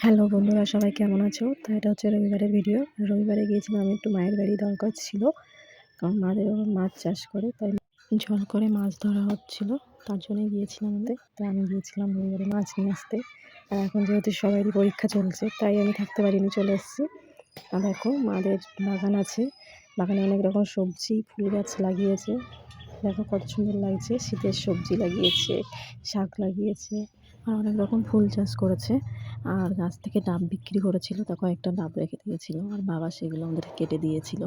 Hello বন্ধুরা, সবাই কেমন আছো? তো এটা হচ্ছে রবিবারের ভিডিও রবিবারে গিয়েছিলাম আমি একটু মায়ের বাড়ি, দরকার ছিল, কারণ মাদের মাছ চাষ করে, তাই জল করে মাছ ধরা হচ্ছিল, তার জন্যই গিয়েছিলাম ওদের। তাই আমি গিয়েছিলাম রবিবারে মাছ নিয়ে আসতে। আর এখন যেহেতু সবারই পরীক্ষা চলছে, তাই আমি থাকতে পারিনি, চলে এসেছি। আর দেখো, মাদের বাগান আছে। বাগানে অনেক রকম সবজি, ফুল গাছ লাগিয়েছে। দেখো কত সুন্দর লাগছে, শীতের সবজি লাগিয়েছে, শাক লাগিয়েছে। আর অনেক রকম ফুল চাষ করেছে। আর গাছ থেকে ডাব বিক্রি করেছিল, তা কয়েকটা ডাব রেখে দিয়েছিল। আর বাবা সেগুলো আমাদের কেটে দিয়েছিল।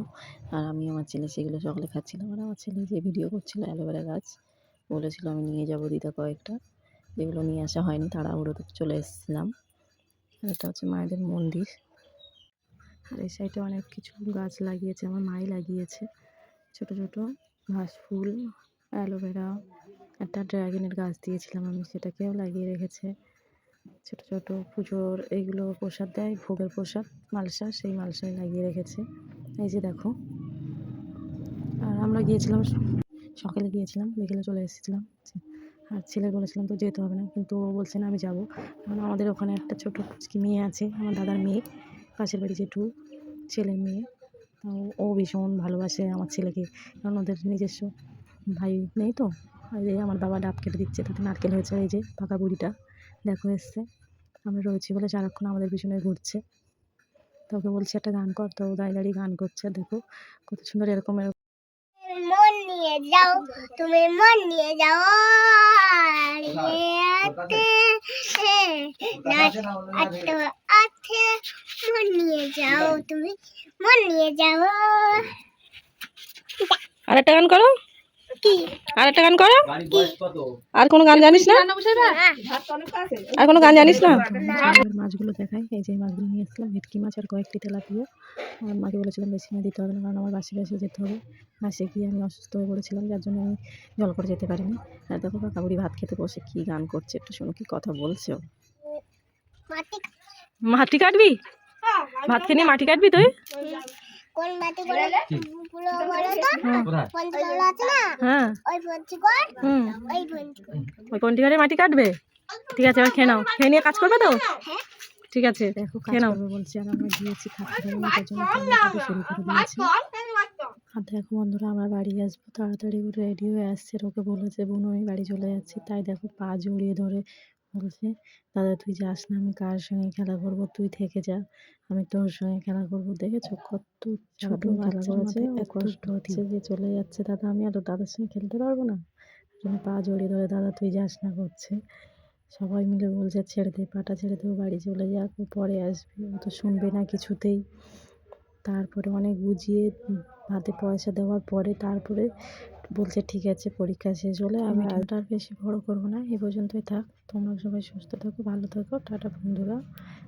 আর আমি আমার ছেলে সেগুলো সকলে খাচ্ছিলাম। আর আমার ছেলে যে ভিডিও করছিল, অ্যালোভেরা গাছ, বলেছিল আমি নিয়ে যাব দিদা কয়েকটা। যেগুলো নিয়ে আসা হয়নি তাড়াহুড়োতে চলে এসেছিলাম। আর এটা হচ্ছে মায়েদের মন্দির। আর এই সাইডে অনেক কিছু গাছ লাগিয়েছে, আমার মাই লাগিয়েছে। ছোট ছোট ঘাস ফুল, অ্যালোভেরা একটা ড্রাগনের গাছ দিয়েছিলাম আমি, সেটাকেও লাগিয়ে রেখেছে। ছোট ছোট পুজোর এইগুলো প্রসাদ দেয়, ভোগের প্রসাদ, মালসা, সেই মালসায় লাগিয়ে রেখেছে। এই যে দেখো। আর আমরা গিয়েছিলাম, সকালে গিয়েছিলাম, বিকেলে চলে এসেছিলাম। আর ছেলে বলেছিলাম তো যেতে হবে না। কিন্তু ও বলছে, না, আমি যাব। কারণ আমাদের ওখানে একটা ছোটো কুচকি মেয়ে আছে, আমার দাদার মেয়ে, পাশের বাড়ি জেঠু, ছেলের মেয়ে। ও ভীষণ ভালোবাসে আমার ছেলেকে। কারণ ওদের নিজস্ব ভাই নেই তো। এই যে আমার বাবা ডাব কেটে দিচ্ছে তাতে নারকেল হয়েছে এই যে পাকা বুড়িটা। দেখো এসছে। আমরা রয়েছি বলে সারাক্ষণ আমাদের পিছনে ঘুরছে। তো ওকে বলছি একটা গান কর। তো দাঁড়িয়ে দাঁড়িয়ে গান করছে দেখো। কত সুন্দর এরকম এরকম। মন নিয়ে যাও তুমি মন নিয়ে যাও আতে আতে আতে মন নিয়ে যাও তুমি মন নিয়ে যাও। আর একটা গান করো। আর একটা গান করো। আর কোনো গান জানিস না? আর কোনো গান জানিস না? মাছগুলো দেখাই। এই যে মাছগুলো নিয়ে এসেছিলাম ভেটকি মাছ আর কয়েকটি তেলাপিয়া। আমার মাকে বলেছিলাম বেশি না দিতে হবে না কারণ আমার বাসে বাসে যেতে হবে। বাসে গিয়ে আমি অসুস্থ হয়ে পড়েছিলাম যার জন্য আমি জল করে যেতে পারিনি। আর দেখো কাকাবুড়ি ভাত খেতে বসে কি গান করছে একটু শোনো কি কথা বলছে? মাটি মাটি কাটবি? ভাত খেয়ে নিয়ে মাটি কাটবি তুই? কোন মাটি বলো পুরো বলো তো হ্যাঁ আছে না? হ্যাঁ। ওই পঞ্চগড় হুম। ওই পঞ্চগড় ওই পন্টিকারে মাটি কাটবে? ঠিক আছে এবার খেয়ে নাও। খেয়ে নিয়ে কাজ করবে তো? ঠিক আছে দেখো খেয়ে নাও। বলছি আর আমরা দিয়েছি। আর দেখো বন্ধুরা আমরা বাড়ি আসব তাড়াতাড়ি রেডি হয়ে আসছে ওকে বলেছে বোন আমি বাড়ি চলে যাচ্ছি। তাই দেখো পা জড়িয়ে ধরে বলছে দাদা তুই যাস না আমি কার সঙ্গে খেলা করব? তুই থেকে যা আমি তোর সঙ্গে খেলা করব। দেখেছ কত ছোট বাচ্চা আছে কষ্ট হচ্ছে যে চলে যাচ্ছে। দাদা আমি আর দাদার সঙ্গে খেলতে পারব না? জন্য পা জড়িয়ে ধরে দাদা তুই যাস না করছে। সবাই মিলে বলছে ছেড়ে দে পাটা ছেড়ে দে বাড়ি চলে যাক ও পরে আসবে ও তো শুনবে না কিছুতেই। তারপরে অনেক বুঝিয়ে হাতে পয়সা দেওয়ার পরে তারপরে বলছে ঠিক আছে পরীক্ষা শেষ হলে আমি আলটা আর বেশি বড় করব না এ পর্যন্তই থাক। তোমরা সবাই সুস্থ থাকো ভালো থাকো টাটা বন্ধুরা।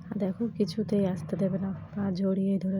আর দেখো কিছুতেই আসতে দেবে না পা জড়িয়ে ধরে